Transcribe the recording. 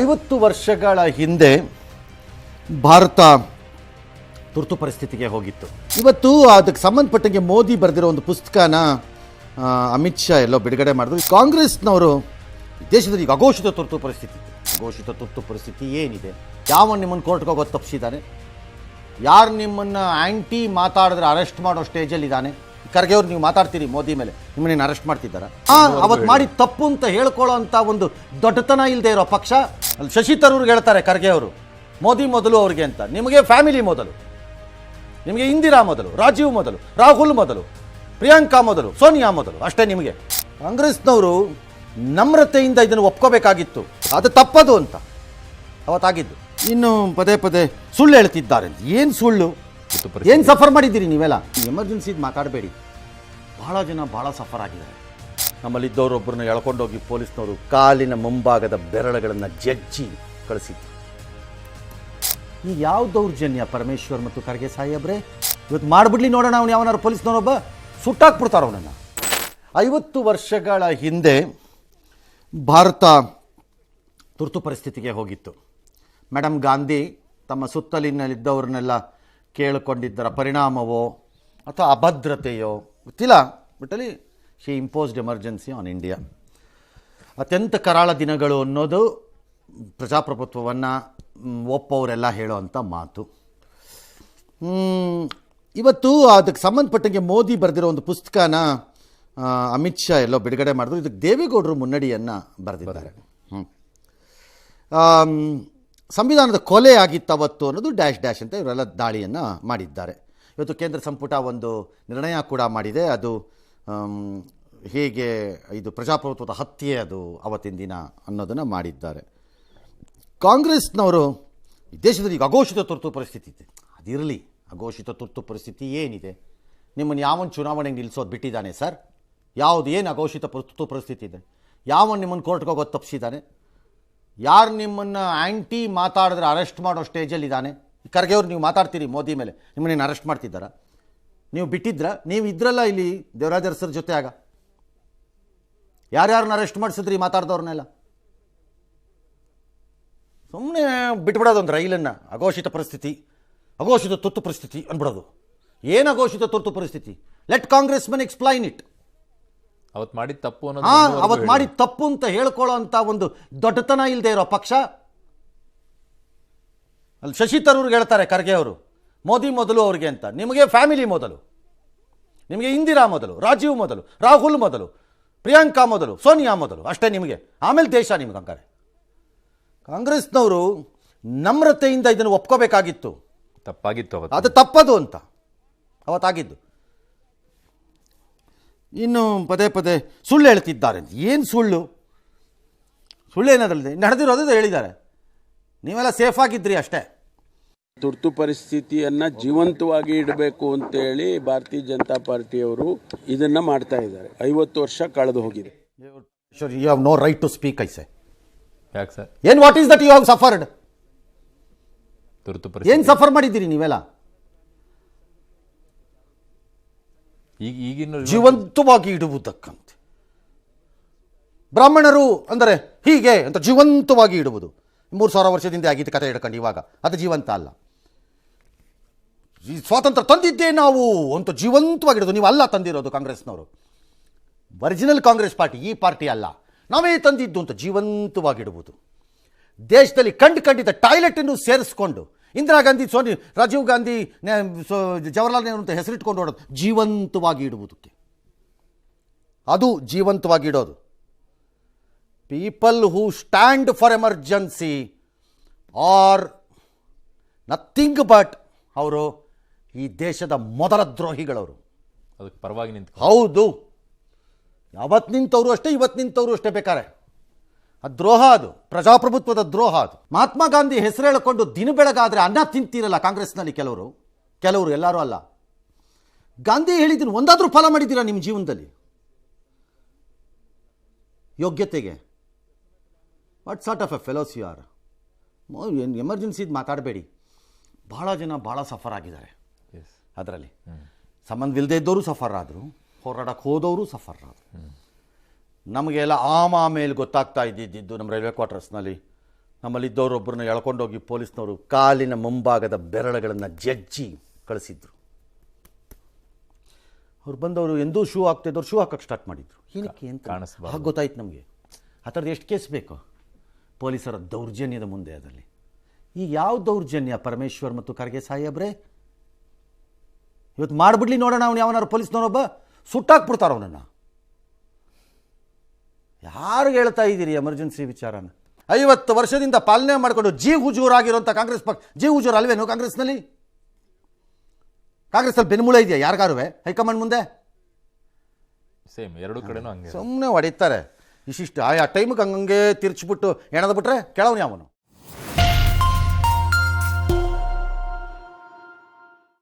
ಐವತ್ತು ವರ್ಷಗಳ ಹಿಂದೆ ಭಾರತ ತುರ್ತು ಪರಿಸ್ಥಿತಿಗೆ ಹೋಗಿತ್ತು. ಇವತ್ತು ಅದಕ್ಕೆ ಸಂಬಂಧಪಟ್ಟಂಗೆ ಮೋದಿ ಬರೆದಿರೋ ಒಂದು ಪುಸ್ತಕನ ಅಮಿತ್ ಶಾ ಎಲ್ಲೋ ಬಿಡುಗಡೆ ಮಾಡಿದ್ರು. ಕಾಂಗ್ರೆಸ್ನವರು ದೇಶದಲ್ಲಿ ಈಗ ಅಘೋಷಿತ ತುರ್ತು ಪರಿಸ್ಥಿತಿ. ಅಘೋಷಿತ ತುರ್ತು ಪರಿಸ್ಥಿತಿ ಏನಿದೆ? ಯಾವ ನಿಮ್ಮನ್ನು ಕೋರ್ಟ್ಗೆ ಹೋಗೋದು ತಪ್ಪಿಸಿದ್ದಾನೆ ಯಾರು ನಿಮ್ಮನ್ನು ಆ್ಯಂಟಿ ಮಾತಾಡಿದ್ರೆ ಅರೆಸ್ಟ್ ಮಾಡೋ ಸ್ಟೇಜಲ್ಲಿ ಇದ್ದಾನೆ? ಖರ್ಗೆ ಅವ್ರು ನೀವು ಮಾತಾಡ್ತೀರಿ ಮೋದಿ ಮೇಲೆ ನಿಮ್ಮನ್ನ ಅರೆಸ್ಟ್ ಮಾಡ್ತಿದ್ದಾರೆ? ಅವತ್ತು ಮಾಡಿ ತಪ್ಪು ಅಂತ ಹೇಳ್ಕೊಳ್ಳೋ ಅಂತ ಒಂದು ದೊಡ್ಡತನ ಇಲ್ಲದೆ ಇರೋ ಪಕ್ಷ ಅಲ್ಲಿ ಶಶಿ ತರೂರ್ಗೆ ಹೇಳ್ತಾರೆ ಖರ್ಗೆ ಅವರು ಮೋದಿ ಮೊದಲು ಅವ್ರಿಗೆ ಅಂತ. ನಿಮಗೆ ಫ್ಯಾಮಿಲಿ ಮೊದಲು ನಿಮಗೆ ಇಂದಿರಾ ಮೊದಲು ರಾಜೀವ್ ಮೊದಲು ರಾಹುಲ್ ಮೊದಲು ಪ್ರಿಯಾಂಕಾ ಮೊದಲು ಸೋನಿಯಾ ಮೊದಲು ಅಷ್ಟೇ ನಿಮಗೆ. ಕಾಂಗ್ರೆಸ್ನವರು ನಮ್ರತೆಯಿಂದ ಇದನ್ನು ಒಪ್ಕೋಬೇಕಾಗಿತ್ತು. ಅದು ತಪ್ಪದು ಅಂತ ಅವತ್ತಾಗಿದ್ದು. ಇನ್ನು ಪದೇ ಪದೇ ಸುಳ್ಳು ಹೇಳ್ತಿದ್ದಾರೆ. ಏನು ಸುಳ್ಳು? ಏನು ಸಫರ್ ಮಾಡಿದ್ದೀರಿ ನೀವೆಲ್ಲ? ಎಮರ್ಜೆನ್ಸಿದು ಮಾತಾಡಬೇಡಿ. ಭಾಳ ಜನ ಭಾಳ ಸಫರ್ ಆಗಿದ್ದಾರೆ. ನಮ್ಮಲ್ಲಿದ್ದವರೊಬ್ಬರನ್ನ ಎಳ್ಕೊಂಡೋಗಿ ಪೊಲೀಸ್ನವರು ಕಾಲಿನ ಮುಂಭಾಗದ ಬೆರಳುಗಳನ್ನು ಜಜ್ಜಿ ಕಳಿಸಿದ್ರು. ಈ ಯಾವ ದೌರ್ಜನ್ಯ ಪರಮೇಶ್ವರ್ ಮತ್ತು ಖರ್ಗೆ ಸಾಹೇಬ್ರೆ ಇವತ್ತು ಮಾಡಿಬಿಡ್ಲಿ ನೋಡೋಣ ಅವನು ಯಾವನಾರು ಪೊಲೀಸ್ನವನೊಬ್ಬ? ಸುಟ್ಟಾಕ್ಬಿಡ್ತಾರ ಅವನನ್ನು. ಐವತ್ತು ವರ್ಷಗಳ ಹಿಂದೆ ಭಾರತ ತುರ್ತು ಪರಿಸ್ಥಿತಿಗೆ ಹೋಗಿತ್ತು. ಮೇಡಮ್ ಗಾಂಧಿ ತಮ್ಮ ಸುತ್ತಲಿನಲ್ಲಿದ್ದವ್ರನ್ನೆಲ್ಲ ಕೇಳಿಕೊಂಡಿದ್ದರ ಪರಿಣಾಮವೋ ಅಥವಾ ಅಭದ್ರತೆಯೋ ಗೊತ್ತಿಲ್ಲ. ಬಿಟ್ಟಲ್ಲಿ she imposed emergency on India ಅತ್ಯಂತ ಕರಾಳ ದಿನಗಳು ಅನ್ನೋದು ಪ್ರಜಾಪ್ರಭುತ್ವವನ್ನು ಒಪ್ಪವರೆಲ್ಲ ಹೇಳೋವಂಥ ಮಾತು. ಇವತ್ತು ಅದಕ್ಕೆ ಸಂಬಂಧಪಟ್ಟಂಗೆ ಮೋದಿ ಬರೆದಿರೋ ಒಂದು ಪುಸ್ತಕನ ಅಮಿತ್ ಶಾ ಎಲ್ಲೋ ಬಿಡುಗಡೆ ಮಾಡಿದ್ರು. ಇದಕ್ಕೆ ದೇವೇಗೌಡರು ಮುನ್ನಡಿಯನ್ನು ಬರೆದಿದ್ದಾರೆ. ಹ್ಮ್. ಸಂವಿಧಾನದ ಕೊಲೆ ಆಗಿತ್ತು ಅವತ್ತು ಅನ್ನೋದು ಡ್ಯಾಶ್ ಡ್ಯಾಶ್ ಅಂತ ಇವರೆಲ್ಲ ದಾಳಿಯನ್ನು ಮಾಡಿದ್ದಾರೆ. ಇವತ್ತು ಕೇಂದ್ರ ಸಂಪುಟ ಒಂದು ನಿರ್ಣಯ ಕೂಡ ಮಾಡಿದೆ. ಅದು ಹೇಗೆ ಇದು ಪ್ರಜಾಪ್ರಭುತ್ವದ ಹತ್ಯೆ ಅದು ಅವತ್ತಿನ ದಿನ ಅನ್ನೋದನ್ನು ಮಾಡಿದ್ದಾರೆ. ಕಾಂಗ್ರೆಸ್ನವರು ದೇಶದಲ್ಲಿ ಈಗ ಅಘೋಷಿತ ತುರ್ತು ಪರಿಸ್ಥಿತಿ ಇದೆ. ಅದಿರಲಿ, ಅಘೋಷಿತ ತುರ್ತು ಪರಿಸ್ಥಿತಿ ಏನಿದೆ? ನಿಮ್ಮನ್ನು ಯಾವೊಂದು ಚುನಾವಣೆಗೆ ನಿಲ್ಲಿಸೋದು ಬಿಟ್ಟಿದ್ದಾನೆ ಸರ್? ಯಾವುದು, ಏನು ಅಘೋಷಿತ ತುರ್ತು ಪರಿಸ್ಥಿತಿ ಇದೆ? ಯಾವ ನಿಮ್ಮನ್ನು ಕೋರ್ಟ್ಗೆ ಹೋಗೋದು ತಪ್ಪಿಸಿದ್ದಾನೆ? ಯಾರು ನಿಮ್ಮನ್ನು ಆ್ಯಂಟಿ ಮಾತಾಡಿದ್ರೆ ಅರೆಸ್ಟ್ ಮಾಡೋ ಸ್ಟೇಜಲ್ಲಿ ಇದ್ದಾನೆ? ಖರ್ಗೆ ಅವ್ರು ನೀವು ಮಾತಾಡ್ತೀರಿ ಮೋದಿ ಮೇಲೆ. ನಿಮ್ಮನ್ನೇನು ಅರೆಸ್ಟ್ ಮಾಡ್ತಿದ್ದಾರ? ನೀವು ಬಿಟ್ಟಿದ್ರ? ನೀವು ಇದ್ರಲ್ಲ ಇಲ್ಲಿ ದೇವರಾಜ ಅರಸರ ಜೊತೆ ಆಗ. ಯಾರ್ಯಾರನ್ನ ಅರೆಸ್ಟ್ ಮಾಡಿಸಿದ್ರಿ ಮಾತಾಡ್ದವ್ರನ್ನೆಲ್ಲ? ಸುಮ್ಮನೆ ಬಿಟ್ಬಿಡೋದು ಒಂದು ರೈಲನ್ನು. ಅಘೋಷಿತ ಪರಿಸ್ಥಿತಿ, ಅಘೋಷಿತ ತುರ್ತು ಪರಿಸ್ಥಿತಿ ಅಂದ್ಬಿಡೋದು ಏನು ಅಘೋಷಿತ ತುರ್ತು ಪರಿಸ್ಥಿತಿ? Let Congress man explain it ಅವತ್ ಮಾಡಿದ ತಪ್ಪು ಅನ್ನೋದು ಅವತ್ತು ಹೇಳಿ. ಮಾಡಿ ತಪ್ಪು ಅಂತ ಹೇಳ್ಕೊಳ್ಳೋ ಅಂತ ಒಂದು ದೊಡ್ಡತನ ಇಲ್ಲದೆ ಇರೋ ಪಕ್ಷ? ಅಲ್ಲಿ ಶಶಿ ತರೂರ್ಗೆ ಹೇಳ್ತಾರೆ ಖರ್ಗೆ ಅವರು ಮೋದಿ ಮೊದಲು ಅವ್ರಿಗೆ ಅಂತ. ನಿಮಗೆ ಫ್ಯಾಮಿಲಿ ಮೊದಲು ನಿಮಗೆ ಇಂದಿರಾ ಮೊದಲು ರಾಜೀವ್ ಮೊದಲು ರಾಹುಲ್ ಮೊದಲು ಪ್ರಿಯಾಂಕಾ ಮೊದಲು ಸೋನಿಯಾ ಮೊದಲು ಅಷ್ಟೇ ನಿಮಗೆ. ಆಮೇಲೆ ದೇಶ ನಿಮ್ಗೆ ಹಂಗಾರೆ ಕಾಂಗ್ರೆಸ್ನವರು ನಮ್ರತೆಯಿಂದ ಇದನ್ನು ಒಪ್ಕೋಬೇಕಾಗಿತ್ತು. ತಪ್ಪಾಗಿತ್ತು ಅವತ್ತು. ಅದು ತಪ್ಪದು ಅಂತ. ಅವತ್ತಾಗಿದ್ದು. ಇನ್ನು ಪದೇ ಪದೇ ಸುಳ್ಳು ಹೇಳ್ತಿದ್ದಾರೆ ಏನು ಸುಳ್ಳು? ಸುಳ್ಳು ಏನಾದ್ರಲ್ಲಿ ನಡೆದಿರೋದು ಹೇಳಿದ್ದಾರೆ. ನೀವೆಲ್ಲ ಸೇಫ್ ಆಗಿದ್ರಿ ಅಷ್ಟೇ. ತುರ್ತು ಪರಿಸ್ಥಿತಿಯನ್ನು ಜೀವಂತವಾಗಿ ಇಡಬೇಕು ಅಂತೇಳಿ ಭಾರತೀಯ ಜನತಾ ಪಾರ್ಟಿಯವರು ಇದನ್ನು ಮಾಡ್ತಾ ಇದ್ದಾರೆ. ಐವತ್ತು ವರ್ಷ ಕಳೆದು ಹೋಗಿದೆ. You have no right to speak I ಯಾಕೆ ಸರ್? ಏನು what is that you have suffered ತುರ್ತು ಏನು ಸಫರ್ ಮಾಡಿದ್ದೀರಿ ನೀವೆಲ್ಲ? ಈಗ ಈಗಿನ ಜೀವಂತವಾಗಿ ಇಡುವುದಕ್ಕಂತೆ. ಬ್ರಾಹ್ಮಣರು ಅಂದರೆ ಹೀಗೆ ಅಂತ ಜೀವಂತವಾಗಿ ಇಡುವುದು. ಮೂರು ಸಾವಿರ ವರ್ಷದಿಂದ ಆಗಿದ್ದ ಕಥೆ ಹಿಡ್ಕೊಂಡು ಇವಾಗ ಅದು ಜೀವಂತ ಅಲ್ಲ. ಈ ಸ್ವಾತಂತ್ರ್ಯ ತಂದಿದ್ದೇ ನಾವು ಅಂತ ಜೀವಂತವಾಗಿ ಇಡೋದು ನೀವು ಅಲ್ಲ ತಂದಿರೋದು ಕಾಂಗ್ರೆಸ್ನವರು. ಒರಿಜಿನಲ್ ಕಾಂಗ್ರೆಸ್ ಪಾರ್ಟಿ, ಈ ಪಾರ್ಟಿ ಅಲ್ಲ. ನಾವೇ ತಂದಿದ್ದು ಅಂತ ಜೀವಂತವಾಗಿಡುವುದು ದೇಶದಲ್ಲಿ ಕಂಡು ಕಂಡಿದ್ದ ಟಾಯ್ಲೆಟನ್ನು ಸೇರಿಸ್ಕೊಂಡು ಇಂದಿರಾ ಗಾಂಧಿ ಸೋನಿ ರಾಜೀವ್ ಗಾಂಧಿ ನೆ- ಸೊ- ಜವಾಹರ್ಲಾಲ್ ನೆಹರು ಅಂತ ಹೆಸರಿಟ್ಕೊಂಡು ಓಡೋದು ಜೀವಂತವಾಗಿ ಇಡುವುದಕ್ಕೆ. ಅದು ಜೀವಂತವಾಗಿ ಇಡೋದು. People who stand for emergency are nothing but ಅವರು ಈ ದೇಶದ ಮೊದಲ ದ್ರೋಹಿಗಳವರು. ಅದಕ್ಕೆ ಪರವಾಗಿ ನಿಂತು ಹೌದು. ಅವತ್ತು ನಿಂತವರು ಅಷ್ಟೇ ಇವತ್ತು ನಿಂತವರು ಅಷ್ಟೇ ಬೇಕಾರೆ. ಅದು ದ್ರೋಹ ಅದು ಪ್ರಜಾಪ್ರಭುತ್ವದ ದ್ರೋಹ ಅದು. ಮಹಾತ್ಮ ಗಾಂಧಿ ಹೆಸರು ಹೇಳಿಕೊಂಡು ದಿನ ಬೆಳಗಾದರೆ ಅನ್ನ ತಿಂತೀರಲ್ಲ ಕಾಂಗ್ರೆಸ್ನಲ್ಲಿ ಕೆಲವರು? ಕೆಲವರು ಎಲ್ಲರೂ ಅಲ್ಲ. ಗಾಂಧಿ ಹೇಳಿದ್ದೀನಿ ಒಂದಾದರೂ ಫಲ ಮಾಡಿದ್ದೀರಾ ನಿಮ್ಮ ಜೀವನದಲ್ಲಿ? ಯೋಗ್ಯತೆಗೆ. What sort of a fellows you are ಏನು ಎಮರ್ಜೆನ್ಸಿದು ಮಾತಾಡಬೇಡಿ. ಭಾಳ ಜನ ಭಾಳ ಸಫರ್ ಆಗಿದ್ದಾರೆ. ಅದರಲ್ಲಿ. ಸಂಬಂಧವಿಲ್ಲದೆ ಇದ್ದವರು ಸಫರ್ ಆದರು ಹೋರಾಡಕ್ಕೆ ಹೋದವರು ಸಫರ್ ಆದರು. ನಮಗೆಲ್ಲ ಆಮ ಆಮೇಲೆ ಗೊತ್ತಾಗ್ತಾ ಇದ್ದಿದ್ದು ನಮ್ಮ ರೈಲ್ವೆ ಕ್ವಾರ್ಟರ್ಸ್ನಲ್ಲಿ. ನಮ್ಮಲ್ಲಿದ್ದವರೊಬ್ಬರನ್ನ ಎಳ್ಕೊಂಡೋಗಿ ಪೊಲೀಸ್ನವರು ಕಾಲಿನ ಮುಂಭಾಗದ ಬೆರಳುಗಳನ್ನು ಜಜ್ಜಿ ಕಳಿಸಿದ್ರು. ಅವ್ರು ಬಂದವರು ಎಂದೂ ಶೂ ಹಾಕ್ತಿದ್ದವ್ರು ಶೂ ಹಾಕಕ್ಕೆ ಸ್ಟಾರ್ಟ್ ಮಾಡಿದ್ರು. ಏನಕ್ಕೆ ಅಂತ. ಹಾಗೆ ಗೊತ್ತಾಯ್ತು ನಮಗೆ. ಆ ಥರದ್ದು ಎಷ್ಟು ಕೇಸ್ ಬೇಕು? ಪೊಲೀಸರ ದೌರ್ಜನ್ಯದ ಮುಂದೆ ಅದರಲ್ಲಿ. ಈಗ ಯಾವ ದೌರ್ಜನ್ಯ? ಪರಮೇಶ್ವರ್ ಮತ್ತು ಖರ್ಗೆ ಸಾಹೇಬ್ರೆ? ಇವತ್ತು ಮಾಡಿಬಿಡ್ಲಿ ನೋಡೋಣ ಅವನು ಯಾವನಾರು ಪೊಲೀಸ್ನವನೊಬ್ಬ ಸುಟ್ಟಾಕ್ಬಿಡ್ತಾರ ಅವನನ್ನು. ಯಾರು ಹೇಳ್ತಾ ಇದ್ದೀರಿ ಎಮರ್ಜೆನ್ಸಿ ವಿಚಾರನ? ಐವತ್ತು ವರ್ಷದಿಂದ ಪಾಲನೆ ಮಾಡಿಕೊಂಡು ಜೀವ್ ಹುಜೂರಾಗಿರುವಂಥ ಕಾಂಗ್ರೆಸ್ ಪಕ್ಷ ಜೀ ಹುಜೂರ್ ಅಲ್ವೇನು ಕಾಂಗ್ರೆಸ್ನಲ್ಲಿ? ಕಾಂಗ್ರೆಸ್ನಲ್ಲಿ ಬೆನ್ಮೂಳೆ ಇದೆಯಾ ಯಾರಿಗಾರುವೆ? ಹೈಕಮಾಂಡ್ ಮುಂದೆ? ಸೇಮ್ ಎರಡು ಕಡೆನೂ ಹಂಗೆ. ಸುಮ್ಮನೆ ಹೊಡಿತಾರೆ. ಇಶಿಷ್ಟು ಆಯಾ ಟೈಮ್ಗೆ ಹಂಗಂಗೆ ತಿರ್ಚ್ಬಿಟ್ಟು ಎಣದ್ಬಿಟ್ರೆ ಕೇಳೋನು ಯಾವನು?